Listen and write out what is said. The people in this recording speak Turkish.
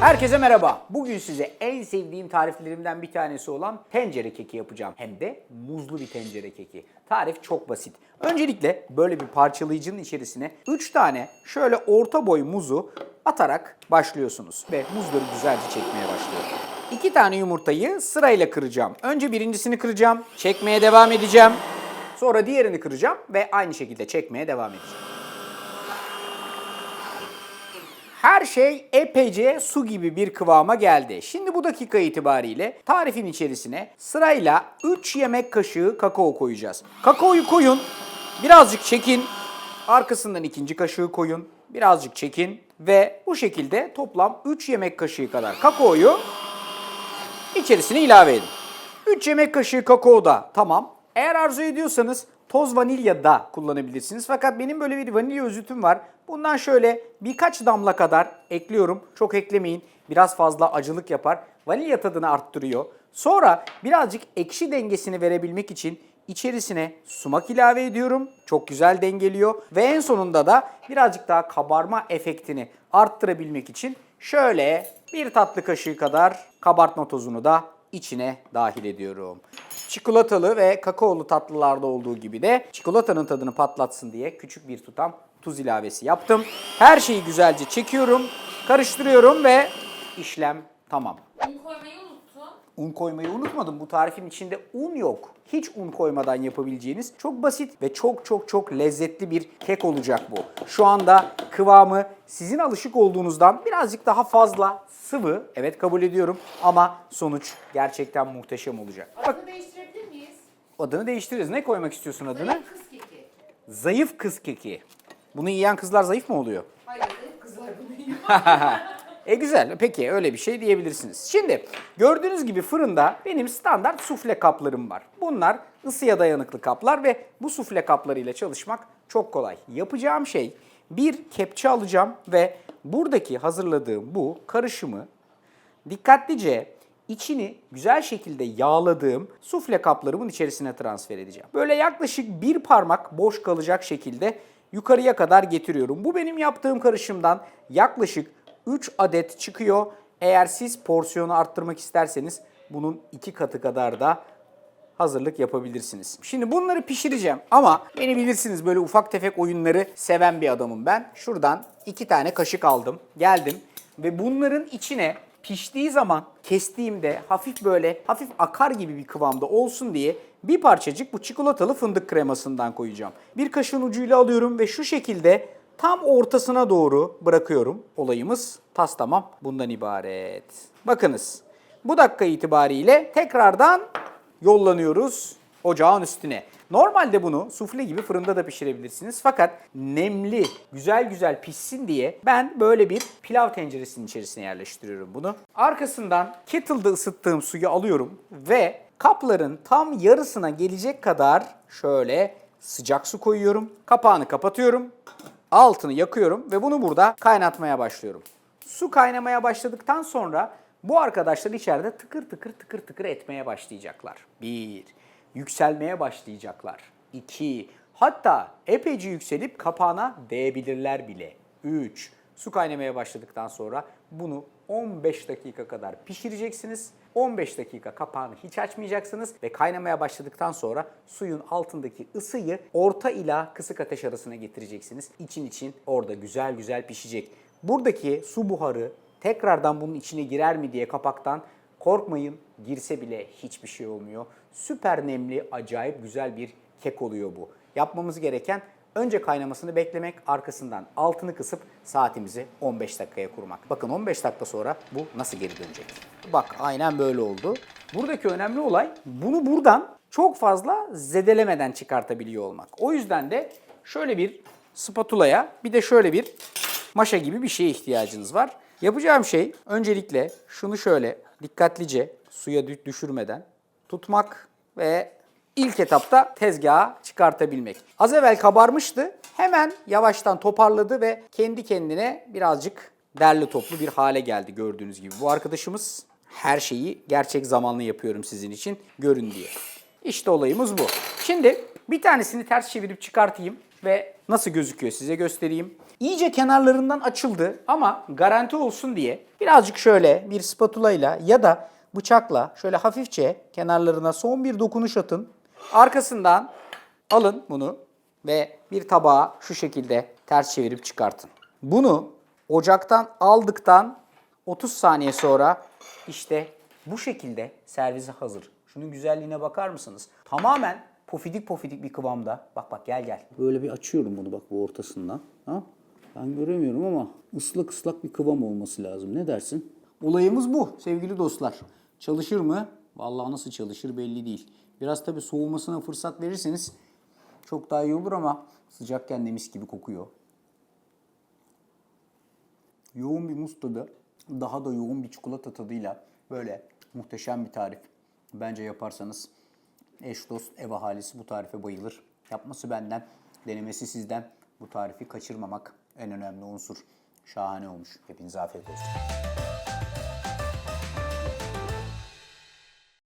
Herkese merhaba. Bugün size en sevdiğim tariflerimden bir tanesi olan tencere keki yapacağım. Hem de muzlu bir tencere keki. Tarif çok basit. Öncelikle böyle bir parçalayıcının içerisine 3 tane şöyle orta boy muzu atarak başlıyorsunuz. Ve muzları güzelce çekmeye başlıyorum. 2 tane yumurtayı sırayla kıracağım. Önce birincisini kıracağım, çekmeye devam edeceğim. Sonra diğerini kıracağım ve aynı şekilde çekmeye devam edeceğim. Her şey epeyce su gibi bir kıvama geldi. Şimdi bu dakika itibariyle tarifin içerisine sırayla 3 yemek kaşığı kakao koyacağız. Kakaoyu koyun, birazcık çekin, arkasından ikinci kaşığı koyun, birazcık çekin ve bu şekilde toplam 3 yemek kaşığı kadar kakaoyu içerisine ilave edin. 3 yemek kaşığı kakao da tamam. Eğer arzu ediyorsanız toz vanilya da kullanabilirsiniz. Fakat benim böyle bir vanilya özütüm var. Bundan şöyle birkaç damla kadar ekliyorum. Çok eklemeyin. Biraz fazla acılık yapar. Vanilya tadını arttırıyor. Sonra birazcık ekşi dengesini verebilmek için içerisine sumak ilave ediyorum. Çok güzel dengeliyor. Ve en sonunda da birazcık daha kabarma efektini arttırabilmek için şöyle bir tatlı kaşığı kadar kabartma tozunu da içine dahil ediyorum. Çikolatalı ve kakaolu tatlılarda olduğu gibi de çikolatanın tadını patlatsın diye küçük bir tutam tuz ilavesi yaptım. Her şeyi güzelce çekiyorum, karıştırıyorum ve işlem tamam. Un koymayı unuttun. Un koymayı unutmadım. Bu tarifin içinde un yok. Hiç un koymadan yapabileceğiniz çok basit ve çok çok çok lezzetli bir kek olacak bu. Şu anda kıvamı sizin alışık olduğunuzdan birazcık daha fazla sıvı. Evet kabul ediyorum ama sonuç gerçekten muhteşem olacak. Bak miyiz? Adını değiştiririz. Ne koymak istiyorsun adını? Zayıf kız keki. Zayıf kız keki. Bunu yiyen kızlar zayıf mı oluyor? Hayır zayıf kızlar bunu yiyor. E güzel. Peki öyle bir şey diyebilirsiniz. Şimdi gördüğünüz gibi fırında benim standart sufle kaplarım var. Bunlar ısıya dayanıklı kaplar ve bu sufle kaplarıyla çalışmak çok kolay. Yapacağım şey bir kepçe alacağım ve buradaki hazırladığım bu karışımı dikkatlice içini güzel şekilde yağladığım sufle kaplarımın içerisine transfer edeceğim. Böyle yaklaşık bir parmak boş kalacak şekilde yukarıya kadar getiriyorum. Bu benim yaptığım karışımdan yaklaşık 3 adet çıkıyor. Eğer siz porsiyonu arttırmak isterseniz bunun iki katı kadar da hazırlık yapabilirsiniz. Şimdi bunları pişireceğim ama beni bilirsiniz böyle ufak tefek oyunları seven bir adamım ben. Şuradan iki tane kaşık aldım, geldim ve bunların içine piştiği zaman kestiğimde hafif böyle hafif akar gibi bir kıvamda olsun diye bir parçacık bu çikolatalı fındık kremasından koyacağım. Bir kaşığın ucuyla alıyorum ve şu şekilde tam ortasına doğru bırakıyorum. Olayımız tas tamam bundan ibaret. Bakınız bu dakika itibariyle tekrardan yollanıyoruz ocağın üstüne. Normalde bunu sufle gibi fırında da pişirebilirsiniz. Fakat nemli, güzel güzel pişsin diye ben böyle bir pilav tenceresinin içerisine yerleştiriyorum bunu. Arkasından kettle'da ısıttığım suyu alıyorum ve kapların tam yarısına gelecek kadar şöyle sıcak su koyuyorum. Kapağını kapatıyorum. Altını yakıyorum ve bunu burada kaynatmaya başlıyorum. Su kaynamaya başladıktan sonra bu arkadaşlar içeride tıkır tıkır tıkır tıkır etmeye başlayacaklar. Bir, yükselmeye başlayacaklar. İki, hatta epeyce yükselip kapağına değebilirler bile. Üç, su kaynamaya başladıktan sonra bunu 15 dakika kadar pişireceksiniz. 15 dakika kapağını hiç açmayacaksınız ve kaynamaya başladıktan sonra suyun altındaki ısıyı orta ila kısık ateş arasına getireceksiniz. İçin için orada güzel güzel pişecek. Buradaki su buharı tekrardan bunun içine girer mi diye kapaktan korkmayın. Girse bile hiçbir şey olmuyor. Süper nemli, acayip güzel bir kek oluyor bu. Yapmamız gereken Önce kaynamasını beklemek, arkasından altını kısıp saatimizi 15 dakikaya kurmak. Bakın 15 dakika sonra bu nasıl geri dönecek? Bak aynen böyle oldu. Buradaki önemli olay bunu buradan çok fazla zedelemeden çıkartabiliyor olmak. O yüzden de şöyle bir spatulaya bir de şöyle bir maşa gibi bir şeye ihtiyacınız var. Yapacağım şey öncelikle şunu şöyle dikkatlice suya dü- düşürmeden tutmak ve İlk etapta tezgaha çıkartabilmek. Az evvel kabarmıştı. Hemen yavaştan toparladı ve kendi kendine birazcık derli toplu bir hale geldi gördüğünüz gibi. Bu arkadaşımız her şeyi gerçek zamanlı yapıyorum sizin için görün diye. İşte olayımız bu. Şimdi bir tanesini ters çevirip çıkartayım ve nasıl gözüküyor size göstereyim. İyice kenarlarından açıldı ama garanti olsun diye birazcık şöyle bir spatula ile ya da bıçakla şöyle hafifçe kenarlarına son bir dokunuş atın. Arkasından alın bunu ve bir tabağa şu şekilde ters çevirip çıkartın. Bunu ocaktan aldıktan 30 saniye sonra işte bu şekilde servise hazır. Şunun güzelliğine bakar mısınız? Tamamen pofidik pofidik bir kıvamda. Bak bak gel gel. Böyle bir açıyorum bunu bak bu ortasından. Ha? Ben göremiyorum ama ıslak ıslak bir kıvam olması lazım. Ne dersin? Olayımız bu sevgili dostlar. Çalışır mı? Vallahi nasıl çalışır belli değil. Biraz tabii soğumasına fırsat verirseniz çok daha iyi olur ama sıcakken de mis gibi kokuyor. Yoğun bir muz tadı, daha da yoğun bir çikolata tadıyla böyle muhteşem bir tarif. Bence yaparsanız eş dost ev ahalisi bu tarife bayılır. Yapması benden, denemesi sizden. Bu tarifi kaçırmamak en önemli unsur. Şahane olmuş. Hepinize afiyet olsun.